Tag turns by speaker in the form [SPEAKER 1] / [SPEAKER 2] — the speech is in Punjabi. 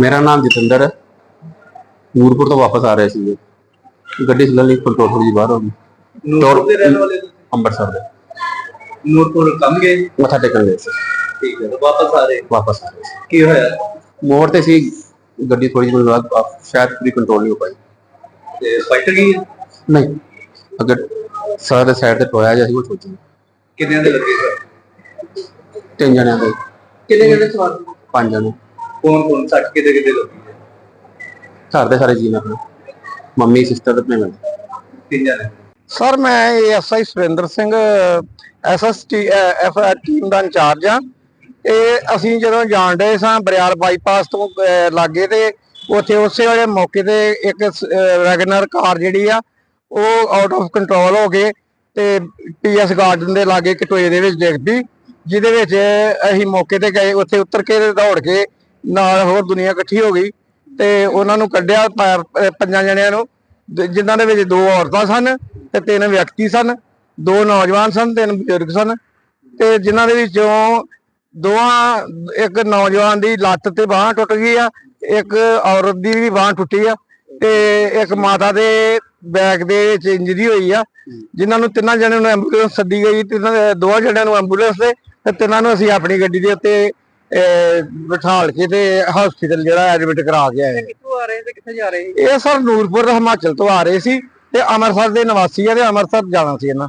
[SPEAKER 1] ਮੇਰਾ ਨਾਮ ਜਤਿੰਦਰ ਹੈ। ਨੂਰਪੁਰ ਤੋਂ ਵਾਪਸ ਆ ਰਹੇ ਸੀ ਗੱਡੀ ਚੱਲਣ ਲਈ ਕੰਟਰੋਲ ਥੋੜੀ ਬਾਹਰ ਹੋ ਗਈ।
[SPEAKER 2] ਨੂਰਪੁਰ ਦੇ ਰਹਿਣ ਵਾਲੇ ਤੁਸੀਂ?
[SPEAKER 1] ਅੰਮ੍ਰਿਤਸਰ ਦੇ।
[SPEAKER 2] ਨੂਰਪੁਰ ਕੰਮ ਗਏ?
[SPEAKER 1] ਮੱਥਾ ਟੇਕਣ ਗਏ ਸੀ।
[SPEAKER 2] ਠੀਕ ਹੈ ਤੇ ਵਾਪਸ ਆ ਰਹੇ?
[SPEAKER 1] ਵਾਪਸ ਆ ਰਹੇ ਸੀ।
[SPEAKER 2] ਕੀ ਹੋਇਆ?
[SPEAKER 1] ਮੋੜ ਤੇ ਸੀ। ਗੱਡੀ ਥੋੜੀ ਜਿਹੀ ਬਾਅਦ ਸ਼ਾਇਦ ਪੂਰੀ ਕੰਟਰੋਲ ਨਹੀਂ ਹੋ ਪਾਈ।
[SPEAKER 2] ਤੇ ਫਾਈਟਰ ਗਈ?
[SPEAKER 1] ਨਹੀਂ। ਅਗਰ ਸਾਰਾ ਸਾਈਡ ਤੇ ਟੋਇਆ ਜਿਹਾ ਸੀ ਉਹ ਸੋਚੀ।
[SPEAKER 2] ਕਿੰਨਿਆਂ ਦੇ ਲੱਗੇ ਸਰ
[SPEAKER 1] ਤਿੰਨ ਜਣਿਆਂ ਦੇ।
[SPEAKER 2] ਕਿੰਨੇ ਜਣੇ ਸਵਾਰ?
[SPEAKER 1] ਪੰਜ ਜਣੇ।
[SPEAKER 2] ਕੌਣ ਕੌਣ ਸੱਟ ਕਿਤੇ ਕਿਤੇ ਲੱਗੀ ਹੈ?
[SPEAKER 1] ਘਰ ਦੇ ਸਾਰੇ ਜੀ ਨੇ ਆਪਣੇ। ਮੰਮੀ ਸਿਸਟਰ ਤੇ ਆਪਣੇ ਮੈਂ
[SPEAKER 2] ਤਿੰਨ ਜਣੇ
[SPEAKER 3] ਸਰ ਮੈਂ SI Surinder Singh SST FR team ਦਾ ਇੰਚਾਰਜ ਆ ਇਹ ਅਸੀਂ ਜਦੋਂ ਜਾਣ ਸਾਂ ਬਰਿਆਲ ਬਾਈਪਾਸ ਤੋਂ ਲਾਗੇ ਤੇ ਉੱਥੇ ਉਸੇ ਵੇਲੇ ਮੌਕੇ ਤੇ ਇੱਕ ਵੈਗਨਰ ਕਾਰ ਜਿਹੜੀ ਆ ਉਹ ਆਊਟ ਆਫ ਕੰਟਰੋਲ ਹੋ ਗਏ ਤੇ ਪੀਐਸ ਗਾਰਡਨ ਦੇ ਲਾਗੇ ਕਟੋਏ ਦੇ ਵਿੱਚ ਡਿੱਗ ਪਈ ਜਿਹਦੇ ਵਿੱਚ ਅਸੀਂ ਮੌਕੇ ਤੇ ਗਏ ਉੱਥੇ ਉਤਰ ਕੇ ਦੌੜ ਕੇ ਨਾਲ ਹੋਰ ਦੁਨੀਆ ਇਕੱਠੀ ਹੋ ਗਈ ਤੇ ਉਹਨਾਂ ਨੂੰ ਕੱਢਿਆ ਪੈਰ- ਪੰਜਾਂ ਜਣਿਆਂ ਨੂੰ, ਜ- ਜਿਨ੍ਹਾਂ ਦੇ ਵਿੱਚ ਦੋ ਔਰਤਾਂ ਸਨ ਤੇ ਤਿੰਨ ਵਿਅਕਤੀ ਸਨ, ਦੋ ਨੌਜਵਾਨ ਸਨ, ਤਿੰਨ ਬਜ਼ੁਰਗ ਸਨ ਤੇ ਜਿਨ੍ਹਾਂ ਦੇ ਵਿੱਚੋਂ ਦੋਵਾਂ, ਇੱਕ ਨੌਜਵਾਨ ਦੀ ਲੱਤ ਤੇ ਬਾਹ ਟੁੱਟ ਗਈ ਆ, ਇੱਕ ਔਰਤ ਦੀ ਵੀ ਬਾਹ ਟੁੱਟੀ ਆ ਤੇ ਇੱਕ ਮਾਤਾ ਦੇ ਬੈਕ ਦੇ ਵਿੱਚ ਇੰਜਰੀ ਹੋਈ ਆ, ਜਿਨ੍ਹਾਂ ਨੂੰ ਤਿੰਨਾਂ ਜਣਿਆਂ ਨੂੰ ਐਂਬੂਲੈਂਸ ਸੱਦੀ ਗਈ, ਤਿੰਨਾਂ ਦੋਵਾਂ ਜਣਿਆਂ ਨੂੰ ਐਂਬੂਲੈਂਸ ਤੇ ਤੇ ਤਿੰਨਾਂ ਨੂੰ ਅਸੀਂ ਆਪਣੀ ਗੱਡੀ ਦੇ ਉੱਤੇ ਬਿਠਾਲ ਕੇ ਤੇ ਹਸਪੀਟਲ ਜਿਹੜਾ ਐਡਮਿਟ ਕਰਾ ਕੇ ਆਏ।
[SPEAKER 2] ਕਿੱਥੋਂ ਆ ਰਹੇ ਤੇ ਕਿੱਥੇ ਜਾ ਰਹੇ
[SPEAKER 3] ਇਹ ਸਰ ਨੂਰਪੁਰ ਹਿਮਾਚਲ ਤੋਂ ਆ ਰਹੇ ਸੀ ਤੇ ਅੰਮ੍ਰਿਤਸਰ ਦੇ ਨਿਵਾਸੀ ਆ ਤੇ ਅੰਮ੍ਰਿਤਸਰ ਜਾਣਾ ਸੀ ਇਹਨਾਂ।